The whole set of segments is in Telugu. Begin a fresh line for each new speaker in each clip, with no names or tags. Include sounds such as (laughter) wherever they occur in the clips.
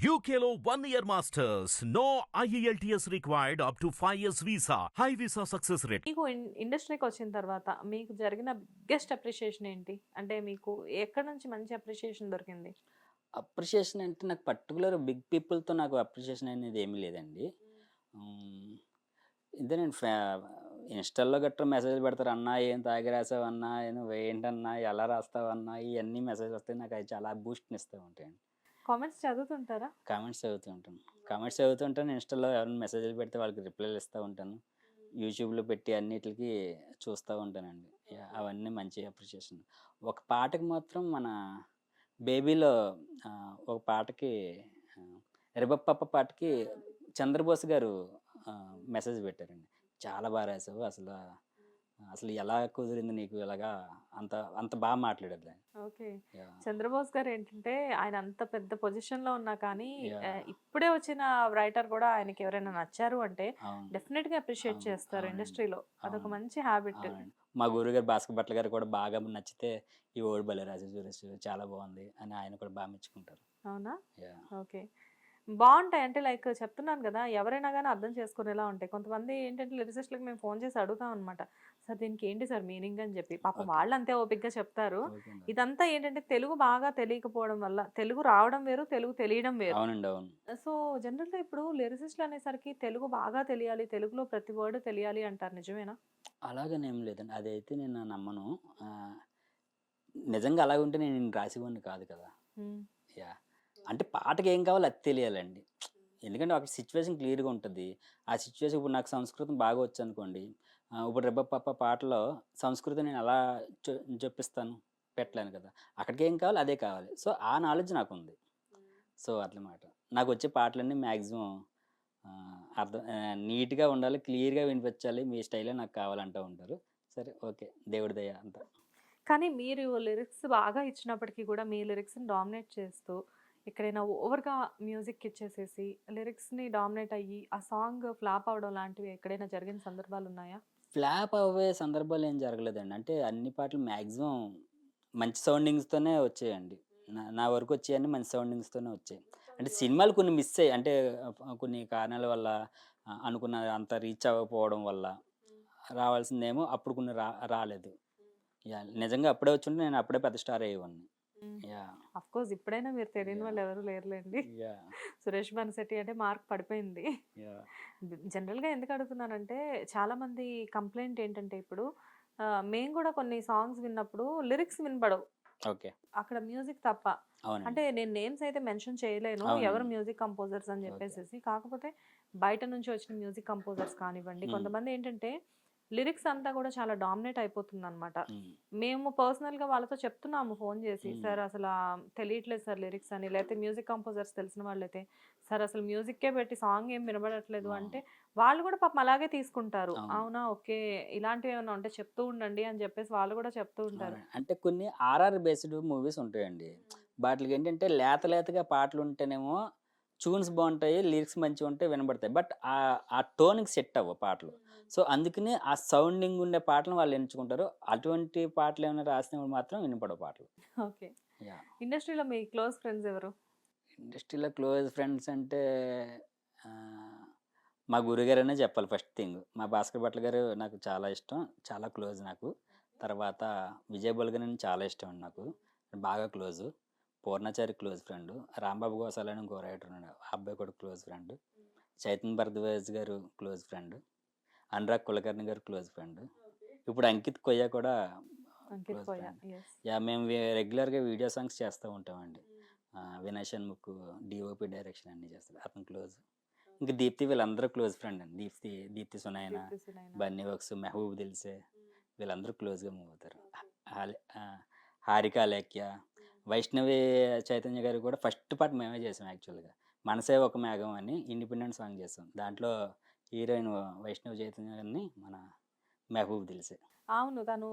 One year masters. No E IELTS required up to 5 years visa. High visa success rate.
మీకు ఇండస్ట్రీకి వచ్చిన తర్వాత మీకు జరిగిన బిగ్గెస్ట్ అప్రిషియేషన్ ఏంటి? అంటే మీకు ఎక్కడ నుంచి మంచి అప్రిషియేషన్ దొరికింది?
అప్రిషియేషన్ అంటే నాకు పర్టికులర్ బిగ్ పీపుల్తో నాకు అప్రిషియేషన్ అనేది ఏమీ లేదండి. ఉమ్, ఇదే నేను ఇన్స్టాల్లో గట్రా మెసేజ్ పెడతారు అన్నా ఏం తాగి రాసావు అన్నా నువ్వు ఏంటన్నా? ఎలా రాస్తావు అన్నా ఇవన్నీ మెసేజ్ వస్తాయి. నాకు అది చాలా బూస్ట్ని ఇస్తూ ఉంటాయండి.
కామెంట్స్ చదువుతుంటారా?
కామెంట్స్ చదువుతూ ఉంటాను కామెంట్స్ చదువుతూ ఉంటాను ఇన్స్టాలో ఎవరైనా మెసేజ్లు పెడితే వాళ్ళకి రిప్లైలు ఇస్తూ ఉంటాను. యూట్యూబ్లో పెట్టి అన్నిటికి చూస్తూ ఉంటానండి. అవన్నీ మంచి అప్రిషియేషన్. ఒక పాటకి మాత్రం మన బేబీలో ఒక పాటకి రెబప్పప్ప పాటకి చంద్రబోస్ గారు మెసేజ్ పెట్టారండి. చాలా బాగా రాసావు అసలు. అసలు ఎలా కుదిరింది నీకు ఇలాగా అంత అంత బాగా మాట్లాడారు ఆయన.
ఓకే. చంద్రబోస్ గారు ఏంటంటే ఆయన అంత పెద్ద పొజిషన్లో ఉన్నా కానీ ఇప్పుడే వచ్చిన రైటర్ కూడా ఆయనకి ఎవరైనా నచ్చారు అంటే డెఫినెట్గా అప్రిషియేట్ చేస్తారు. ఇండస్ట్రీలో అదొక. మంచి హ్యాబిట్.
మా గురువు గారు భాస్కర్ భట్ల గారు కూడా బాగా నచ్చితే ఈ ఓడి బలే రాజు సురేష్ చాలా బాగుంది అని ఆయన కూడా బాగా మెచ్చుకుంటారు
అవునా. ఓకే బాగుంటాయి అంటే లైక్ చెప్తున్నాను కదా ఎవరైనా కానీ అర్థం చేసుకునేలా ఉంటాయి కొంతమంది ఏంటంటే లిరిసిస్ట్లకు మేము ఫోన్ చేసి అడుగుతాం అనమాట సార్ దీనికి ఏంటి సార్ మీనింగ్ అని చెప్పి. పాపం. వాళ్ళు అంతే ఓపిక్గా చెప్తారు. ఇదంతా ఏంటంటే తెలుగు బాగా తెలియకపోవడం వల్ల తెలుగు రావడం వేరు తెలుగు తెలియడం వేరు.
అవునండి అవును.
సో జనరల్గా ఇప్పుడు లిరిసిస్ట్లు అనేసరికి తెలుగు బాగా తెలియాలి తెలుగులో ప్రతి వర్డ్ తెలియాలి అంటారు. నిజమేనా?
అలాగనేం లేదండి. అదైతే నేను నమ్మను. నిజంగా అలాగ ఉంటే నేను రాసేవాడిని కాదు కదా. యా. అంటే పాటకి ఏం కావాలో అది తెలియాలండి. ఎందుకంటే ఒక సిచ్యువేషన్ క్లియర్గా ఉంటుంది. ఆ సిచ్యువేషన్ ఇప్పుడు నాకు సంస్కృతం బాగా వచ్చు అనుకోండి ఇప్పుడు రెబ్బ పప్ప పాటలో సంస్కృతం నేను ఎలా చొ- చెప్పిస్తాను పెట్టలేను కదా. అక్కడికి ఏం కావాలి? అదే కావాలి. సో ఆ నాలెడ్జ్ నాకు ఉంది సో అట్లమాట నాకు వచ్చే పాటలన్నీ మ్యాక్సిమం అర్థం నీట్గా ఉండాలి క్లియర్గా వినిపించాలి మీ స్టైలే నాకు కావాలంటూ ఉంటారు. సరే ఓకే. దేవుడి దయ అంతా.
కానీ మీరు లిరిక్స్ బాగా ఇచ్చినప్పటికీ కూడా మీ లిరిక్స్ని డామినేట్ చేస్తూ ఎక్కడైనా ఓవర్గా మ్యూజిక్ ఇచ్చేసేసి లిరిక్స్ని డామినేట్ అయ్యి ఆ సాంగ్ ఫ్లాప్ అవడం లాంటివి ఎక్కడైనా జరిగిన సందర్భాలు ఉన్నాయా
ఫ్లాప్ అవ్వే సందర్భాలు ఏం జరగలేదండి. అంటే అన్ని పాటలు మ్యాక్సిమం మంచి సౌండింగ్స్తోనే వచ్చాయండి. నా నా వరకు వచ్చాయని మంచి సౌండింగ్స్తోనే వచ్చాయి. అంటే సినిమాలు కొన్ని మిస్ అయ్యాయి. అంటే కొన్ని కారణాల వల్ల అనుకున్న అంత రీచ్ అవ్వకపోవడం వల్ల రావాల్సిందేమో అప్పుడు కొన్ని రా రాలేదు. యా నిజంగా అప్పుడే వచ్చుంటే నేను అప్పుడే పెద్ద స్టార్ అయ్యేవాడిని.
అఫ్ కోర్స్ ఇప్పుడైనా మీరు తెలియని వాళ్ళు ఎవరు లేరులేండి. (laughs) సురేష్ బన్సెట్టి అంటే మార్క్ పడిపోయింది. జనరల్గా ఎందుకు అడుగుతున్నానంటే చాలా మంది కంప్లైంట్ ఏంటంటే ఇప్పుడు మేము కూడా కొన్ని సాంగ్స్ విన్నప్పుడు లిరిక్స్ వినపడవు
ఓకే.
అక్కడ మ్యూజిక్ తప్ప. అంటే నేను నేమ్స్ అయితే మెన్షన్ చేయలేను. ఎవరు మ్యూజిక్ కంపోజర్స్ అని చెప్పేసి కాకపోతే బయట నుంచి వచ్చిన మ్యూజిక్ కంపోజర్స్ కానివ్వండి. కొంతమంది ఏంటంటే లిరిక్స్ అంతా కూడా చాలా డామినేట్ అయిపోతుంది అనమాట మేము పర్సనల్గా వాళ్ళతో చెప్తున్నాము ఫోన్ చేసి. సార్ అసలు తెలియట్లేదు సార్ లిరిక్స్ అని. లేకపోతే మ్యూజిక్ కంపోజర్స్ తెలిసిన వాళ్ళైతే సార్ అసలు మ్యూజిక్కే పెట్టి సాంగ్ ఏం వినబడట్లేదు. అంటే వాళ్ళు కూడా పాపం అలాగే తీసుకుంటారు.
అవును.
ఓకే. ఇలాంటివి ఏమైనా ఉంటే చెప్తూ ఉండండి అని చెప్పేసి వాళ్ళు కూడా చెప్తూ ఉంటారు.
అంటే కొన్ని ఆర్ఆర్ బేస్డ్ మూవీస్ ఉంటాయండి. వాటికి ఏంటంటే లేత లేతగా పాటలు ఉంటేనేమో ట్యూన్స్ బాగుంటాయి లిరిక్స్ మంచిగా ఉంటాయి వినబడతాయి. బట్ ఆ ఆ టోన్కి సెట్ అవ్వ పాటలు. సో అందుకని ఆ సౌండింగ్ ఉండే పాటలు వాళ్ళు ఎంచుకుంటారు. అటువంటి పాటలు ఏమైనా రాసినప్పుడు మాత్రం వినపడవు పాటలు.
ఓకే.
యా.
ఇండస్ట్రీలో మీ క్లోజ్ ఫ్రెండ్స్ ఎవరు?
ఇండస్ట్రీలో క్లోజ్ ఫ్రెండ్స్ అంటే మా గురుగారనే చెప్పాలి ఫస్ట్ థింగ్. మా భాస్కర్ భట్ల గారు నాకు చాలా ఇష్టం. చాలా క్లోజ్ నాకు. తర్వాత విజయ్ బొల్గన్ చాలా ఇష్టం అండి నాకు. బాగా close. Purnachari close friend Rambabu Gosala అని ఇంకో రైటర్ ఉన్నాడు ఆ అబ్బాయి కూడా క్లోజ్ ఫ్రెండ్. చైతన్ భరద్వాజ్ గారు క్లోజ్ ఫ్రెండ్ అనురాగ్ కులకర్ణి గారు క్లోజ్ ఫ్రెండ్. ఇప్పుడు అంకిత్ కొయ్య కూడా యా మేము రెగ్యులర్గా వీడియో సాంగ్స్ చేస్తూ ఉంటామండి. వినయ్ షణ్ముఖ్ డిఓపి డైరెక్షన్ అన్ని చేస్తాడు. అతను క్లోజ్. ఇంకా దీప్తి వీళ్ళందరూ క్లోజ్ ఫ్రెండ్ అండి. దీప్తి దీప్తి సునాయన బన్నీ వర్క్స్ మెహబూబ్ దిల్సే వీళ్ళందరూ క్లోజ్గా మూవ్ అవుతారు. హారిక లేఖ్య వైష్ణవి చైతన్య గారు కూడా ఫస్ట్ పార్ట్ మేమే చేసాం యాక్చువల్గా. మనసే ఒక మేఘం అని ఇండిపెండెంట్ సాంగ్ చేసాం. దాంట్లో హీరోయిన్ వైష్ణవి చైతన్య గారిని మన మెహబూబ్ దిల్సే.
అవును తను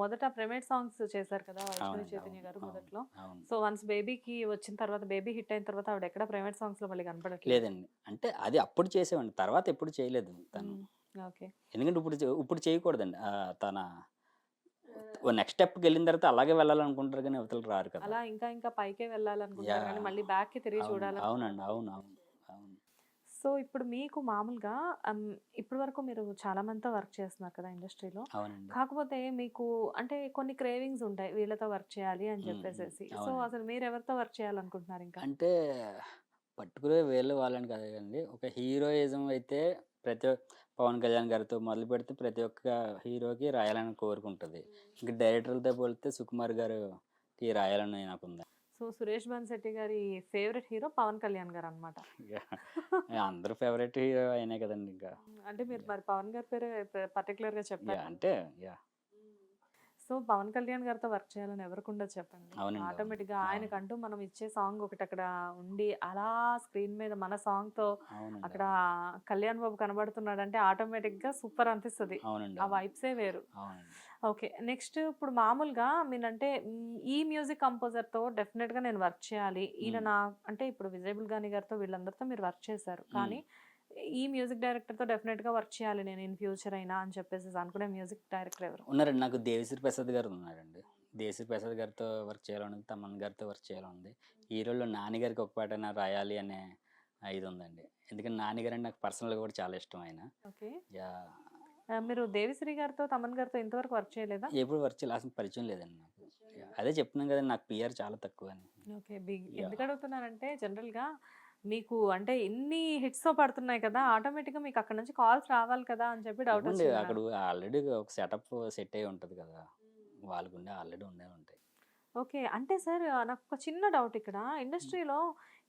మొదట ప్రైవేట్ సాంగ్స్ చేశారు కదా వైష్ణవి చైతన్య గారు మొదట్లో. సో వన్స్ బేబీకి వచ్చిన తర్వాత బేబీ హిట్ అయిన తర్వాత ఆవిడ ఎక్కడ ప్రైవేట్ సాంగ్స్లో మళ్ళీ కనపడట్లేదు?
లేదండి. అంటే అది అప్పుడు చేసేవాడిని తర్వాత ఎప్పుడు చేయలేదు తను.
ఓకే.
ఎందుకంటే ఇప్పుడు ఇప్పుడు చేయకూడదండి. తన నెక్స్ట్ స్టెప్కి వెళ్ళిన తర్వాత అలాగే వెళ్ళాలనుకుంటారు కానీ అవతలకి రారు కదా.
అలా ఇంకా ఇంకా పైకే వెళ్ళాలనుకుంటారు కానీ. మళ్ళీ బ్యాక్కి తిరిగి చూడాలి
అవునండి. అవును. అవును. అవును.
సో ఇప్పుడు మీకు మామూలుగా ఇప్పటి వరకు మీరు చాలా మందితో వర్క్ చేస్తున్నారు కదా ఇండస్ట్రీలో. కాకపోతే మీకు అంటే కొన్ని క్రేవింగ్స్ ఉంటాయి వీళ్ళతో వర్క్ చేయాలి అని. చెప్పేసి సో. అసలు మీరు ఎవరితో వర్క్ చేయాలనుకుంటున్నారు ఇంకా?
అంటే పర్టికులర్ వేలు వాళ్ళని కాదు కదండి. ఒక హీరోయిజం అయితే ప్రతి పవన్ కళ్యాణ్ గారితో మొదలు పెడితే ప్రతి ఒక్క హీరోకి రాయాలని కోరుకుంటుంది. ఇంకా డైరెక్టర్లతో పోలితే సుకుమార్ గారికి రాయాలని నాకు ఉంది
సో సురేష్ బన్శెట్టి గారి ఫేవరెట్ హీరో పవన్ కళ్యాణ్ గారు అనమాట
అందరూ ఫేవరెట్ హీరో అయినాయి కదండి ఇంకా.
అంటే మీరు మరి పవన్ గారి పేరు పర్టికులర్గా
యా,
చెప్పారు
అంటే యా
సో పవన్ కళ్యాణ్ గారితో వర్క్ చేయాలని ఎవరికుండా చెప్పండి.
ఆటోమేటిక్గా.
ఆయనకంటూ మనం ఇచ్చే సాంగ్ ఒకటి అక్కడ ఉండి అలా స్క్రీన్ మీద మన
సాంగ్తో
అక్కడ కళ్యాణ్ బాబు కనబడుతున్నాడు అంటే ఆటోమేటిక్గా సూపర్ అనిపిస్తుంది ఆ. వైబ్సే వేరు ఓకే నెక్స్ట్ ఇప్పుడు మామూలుగా మీనంటే ఈ మ్యూజిక్ కంపోజర్తో డెఫినెట్గా నేను వర్క్ చేయాలి ఈయన. నా అంటే ఇప్పుడు విజయబుల్ గాని గారితో వీళ్ళందరితో మీరు వర్క్ చేశారు కానీ ఈ మ్యూజిక్ డైరెక్టర్తో డెఫినెట్గా వర్క్ చేయాలి నేను ఇన్ ఫ్యూచర్ అయినా అని చెప్పేసి అనుకునే మ్యూజిక్ డైరెక్టర్ ఎవరు?
ఉన్నారండి. నాకు దేవిశ్రీ ప్రసాద్ గారు ఉన్నారండి. దేవిశ్రీ ప్రసాద్ గారితో వర్క్ చేయాలని తమన్ గారితో వర్క్ చేయాలని ఉంది హీరోలో నాని గారికి ఒక పాటైనా రాయాలి అనే ఇది ఉందండి ఎందుకంటే నాని గారు అంటే నాకు పర్సనల్గా కూడా చాలా ఇష్టం ఆయన
ఓకే.
యా.
మీరు దేవిశ్రీ గారితో తమన్ గారితో ఇంతవరకు వర్క్ చేయలేదా?
ఎప్పుడు వర్క్ చేయాలి అసలు పరిచయం లేదండి నాకు. అదే చెప్తున్నాను కదండి నాకు పిఆర్ చాలా తక్కువ అని
ఓకే. బిగ్. ఎందుకు అడుగుతున్నానంటే జనరల్గా మీకు అంటే ఇన్ని హిట్స్తో పడుతున్నాయి కదా! ఆటోమేటిక్గా మీకు అక్కడ నుంచి కాల్స్ రావాలి కదా! అని చెప్పి డౌట్ వచ్చింది?
అక్కడ. ఆల్రెడీ ఒక సెటప్ సెట్ అయి ఉంటుంది కదా! వాళ్ళకుండే ఆల్రెడీ ఉండే ఉంటాయి.
ఓకే. అంటే సార్ నాకు ఒక చిన్న డౌట్ ఇక్కడ. ఇండస్ట్రీలో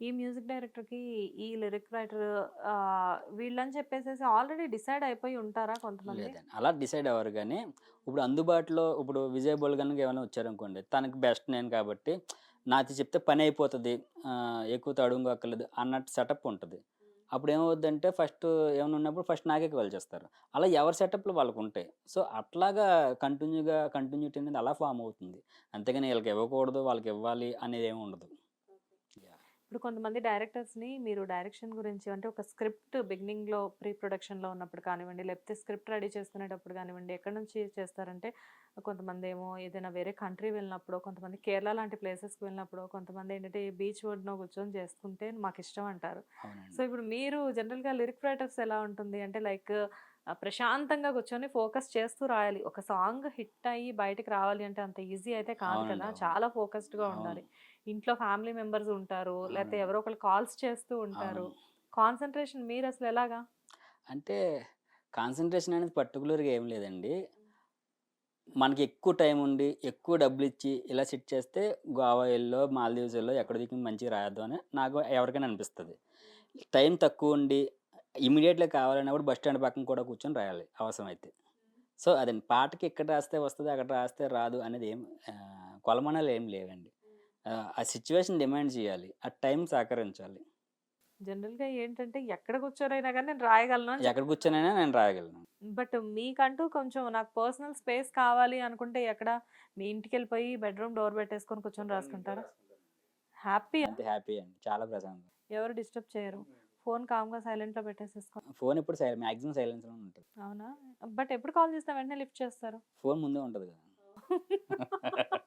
ఈ మ్యూజిక్ డైరెక్టర్కి ఈ లిరిక్ రైటర్ వీళ్ళని చెప్పేసి ఆల్రెడీ డిసైడ్ అయిపోయి ఉంటారా కొంతమంది?
అలా డిసైడ్ అవ్వరు కానీ ఇప్పుడు అందుబాటులో ఇప్పుడు విజయ్ బోల్ కనుక ఏమైనా వచ్చారనుకోండి తనకి బెస్ట్ నేను కాబట్టి నాది చెప్తే పని అయిపోతుంది. ఎక్కువ తడుగు అక్కర్లేదు అన్నట్టు సెటప్ ఉంటుంది. అప్పుడు ఏమవుద్దంటే ఫస్ట్ ఏమైనా ఉన్నప్పుడు ఫస్ట్ నాకే కాల్ చేస్తారు. అలా ఎవరి సెటప్లు వాళ్ళకు ఉంటాయి. సో అట్లాగా కంటిన్యూగా కంటిన్యూటీ అనేది అలా ఫామ్ అవుతుంది. అంతేగాని వీళ్ళకి ఇవ్వకూడదు వాళ్ళకి ఇవ్వాలి అనేది ఏమి ఉండదు.
ఇప్పుడు కొంతమంది డైరెక్టర్స్ని మీరు డైరెక్షన్ గురించి అంటే ఒక స్క్రిప్ట్ బిగినింగ్లో ప్రీ ప్రొడక్షన్లో ఉన్నప్పుడు కానివ్వండి లేకపోతే స్క్రిప్ట్ రెడీ చేసుకునేటప్పుడు కానివ్వండి ఎక్కడి నుంచి చేస్తారంటే కొంతమంది ఏమో ఏదైనా వేరే కంట్రీ వెళ్ళినప్పుడు కొంతమంది కేరళ లాంటి ప్లేసెస్కి వెళ్ళినప్పుడు కొంతమంది ఏంటంటే బీచ్ ఒడ్డున కూర్చొని చేసుకుంటే మాకు ఇష్టం అంటారు సో ఇప్పుడు మీరు జనరల్గా లిరిక్ రైటర్స్ ఎలా ఉంటుంది? అంటే లైక్ ప్రశాంతంగా కూర్చొని ఫోకస్ చేస్తూ రాయాలి. ఒక సాంగ్ హిట్ అయ్యి బయటకు రావాలి అంటే అంత ఈజీ అయితే కాదు కదా. చాలా ఫోకస్డ్గా ఉండాలి. ఇంట్లో ఫ్యామిలీ మెంబర్స్ ఉంటారు లేకపోతే. ఎవరో ఒకరు కాల్స్ చేస్తూ ఉంటారు. కాన్సన్ట్రేషన్ మీరు అసలు ఎలాగా?
అంటే కాన్సన్ట్రేషన్ అనేది పర్టికులర్గా ఏం లేదండి. మనకి ఎక్కువ టైం ఉండి ఎక్కువ డబ్బులు ఇచ్చి ఇలా సెట్ చేస్తే గోవా వెళ్ళో మాల్దీవ్స్ వెళ్ళో ఎక్కడ దిక్కు మంచిగా రాయొద్దు అని నాకు ఎవరికైనా అనిపిస్తుంది. టైం తక్కువ ఉండి ఇమీడియట్గా కావాలన్నప్పుడు బస్ స్టాండ్ పక్కన కూడా కూర్చొని రాయాలి అవసరమైతే. సో అదండి. పాటకి ఇక్కడ రాస్తే వస్తుంది అక్కడ రాస్తే రాదు అనేది ఏం కొలమానాలు ఏం లేవండి. ఆ, సిచ్యువేషన్ డిమాండ్ చేయాలి. ఆ టైం సహకరించాలి.
జనరల్గా ఏంటంటే ఎక్కడ కూర్చోరైనా కానీ నేను రాయగలను అని
ఎక్కడ కూర్చొనైనా నేను రాయగలను.
బట్ మీకంటూ కొంచెం నాకు పర్సనల్ స్పేస్ కావాలి అనుకుంటే ఎక్కడ? మీ ఇంటికి వెళ్ళిపోయి బెడ్రూమ్ డోర్ పెట్టేసుకొని కూర్చొని రాసుకుంటారా? హ్యాపీ
అంతే హ్యాపీ అండి. చాలా ప్రశాంతం.
ఎవరు డిస్టర్బ్ చేయరు. ఫోన్ కామ్గా సైలెంట్లో పెట్టేసేసుకో.
ఫోన్ ఎప్పుడు సైలెంట్ మ్యాక్సిమం సైలెన్స్లో ఉంటుంది.
అవునా? బట్ ఎప్పుడు కాల్ చేస్తే వెంటనే లిఫ్ట్ చేస్తారు?
ఫోన్ ముందే ఉంటుంది కదా. (laughs)